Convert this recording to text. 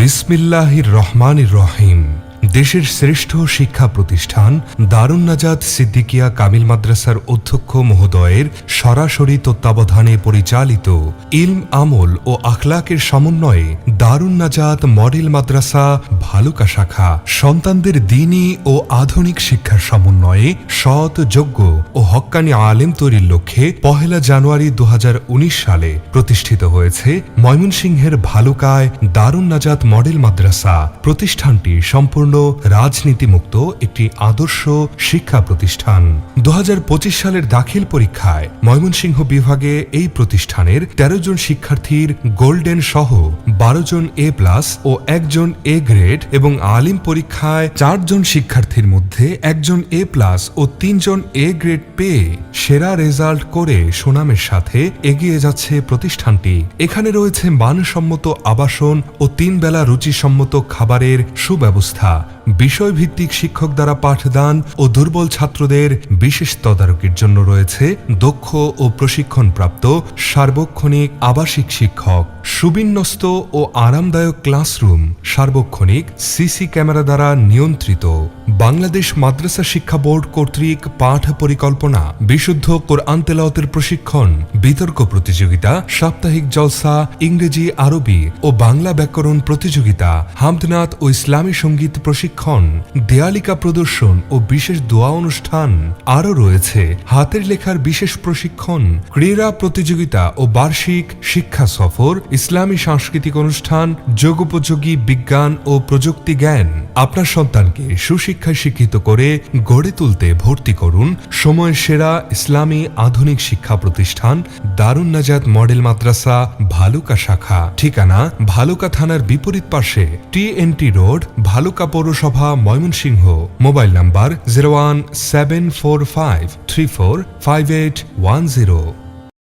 বিসমিল্লাহির রহমান রহিম। দেশের শ্রেষ্ঠ শিক্ষা প্রতিষ্ঠান দারুণ নাজাদ সিদ্দিকিয়া কামিল মাদ্রাসার অধ্যক্ষ মহোদয়ের সরাসরি তত্ত্বাবধানে পরিচালিত ইলম আমল ও আখলাকের সমন্বয়ে দারুণ নাজাদ মডেল মাদ্রাসা, ভালুকা শাখা, সন্তানদের দিনী ও আধুনিক শিক্ষার সমন্বয়ে সৎ, যোগ্য ও হক্কানি আলেম তৈরির লক্ষ্যে পহেলা জানুয়ারি দু হাজার উনিশ সালে প্রতিষ্ঠিত হয়েছে ময়মনসিংহের ভালুকায় দারুণ নাজাত মডেল মাদ্রাসা। প্রতিষ্ঠানটি সম্পূর্ণ রাজনীতিমুক্ত একটি আদর্শ শিক্ষা প্রতিষ্ঠান। দু হাজার পঁচিশ সালের দাখিল পরীক্ষায় ময়মনসিংহ বিভাগে এই প্রতিষ্ঠানের ১৩ জন শিক্ষার্থীর গোল্ডেন সহ বারো জন এ প্লাস ও একজন এ গ্রেড এবং আলিম পরীক্ষায় চারজন শিক্ষার্থীর মধ্যে একজন এ প্লাস ও তিনজন এ গ্রেড পেয়ে সেরা রেজাল্ট করে সুনামের সাথে এগিয়ে যাচ্ছে প্রতিষ্ঠানটি। এখানে রয়েছে মানসম্মত আবাসন ও তিন বেলা রুচিসম্মত খাবারের সুব্যবস্থা। বিষয়ভিত্তিক শিক্ষক দ্বারা পাঠদান ও দুর্বল ছাত্রদের বিশেষ তদারকির জন্য রয়েছে দক্ষ ও প্রশিক্ষণপ্রাপ্ত সার্বক্ষণিক আবাসিক শিক্ষক, সুবিন্যস্ত ও আরামদায়ক ক্লাসরুম, সার্বক্ষণিক সিসি ক্যামেরা দ্বারা নিয়ন্ত্রিত, বাংলাদেশ মাদ্রাসা শিক্ষা বোর্ড কর্তৃক পাঠ পরিকল্পনা, বিশুদ্ধ কোরআন তেলাওয়াতের প্রশিক্ষণ, বিতর্ক প্রতিযোগিতা, সাপ্তাহিক জলসা, ইংরেজি, আরবি ও বাংলা ব্যাকরণ প্রতিযোগিতা হামদনাথ ও ইসলামী সংগীত প্রশিক্ষণ দেয়ালিকা প্রদর্শন ও বিশেষ দোয়া অনুষ্ঠান আরও রয়েছে। হাতের লেখার বিশেষ প্রশিক্ষণ, ক্রীড়া প্রতিযোগিতা ও বার্ষিক শিক্ষা সফর, ইসলামী সাংস্কৃতিক অনুষ্ঠান, যোগোপযোগী বিজ্ঞান ও প্রযুক্তি জ্ঞান। আপনার সন্তানকে সুশিক্ষায় শিক্ষিত করে গড়ে তুলতে ভর্তি করুন সময়ের সেরা ইসলামী আধুনিক শিক্ষা প্রতিষ্ঠান দারুণ নাজাদ মডেল মাদ্রাসা ভালুকা শাখা। ঠিকানা ভালুকা থানার বিপরীত পাশে টিএনটি রোড, ভালুকা পৌরসভা, Mymensingh. Mobile number zero one seven four five three four five eight one zero.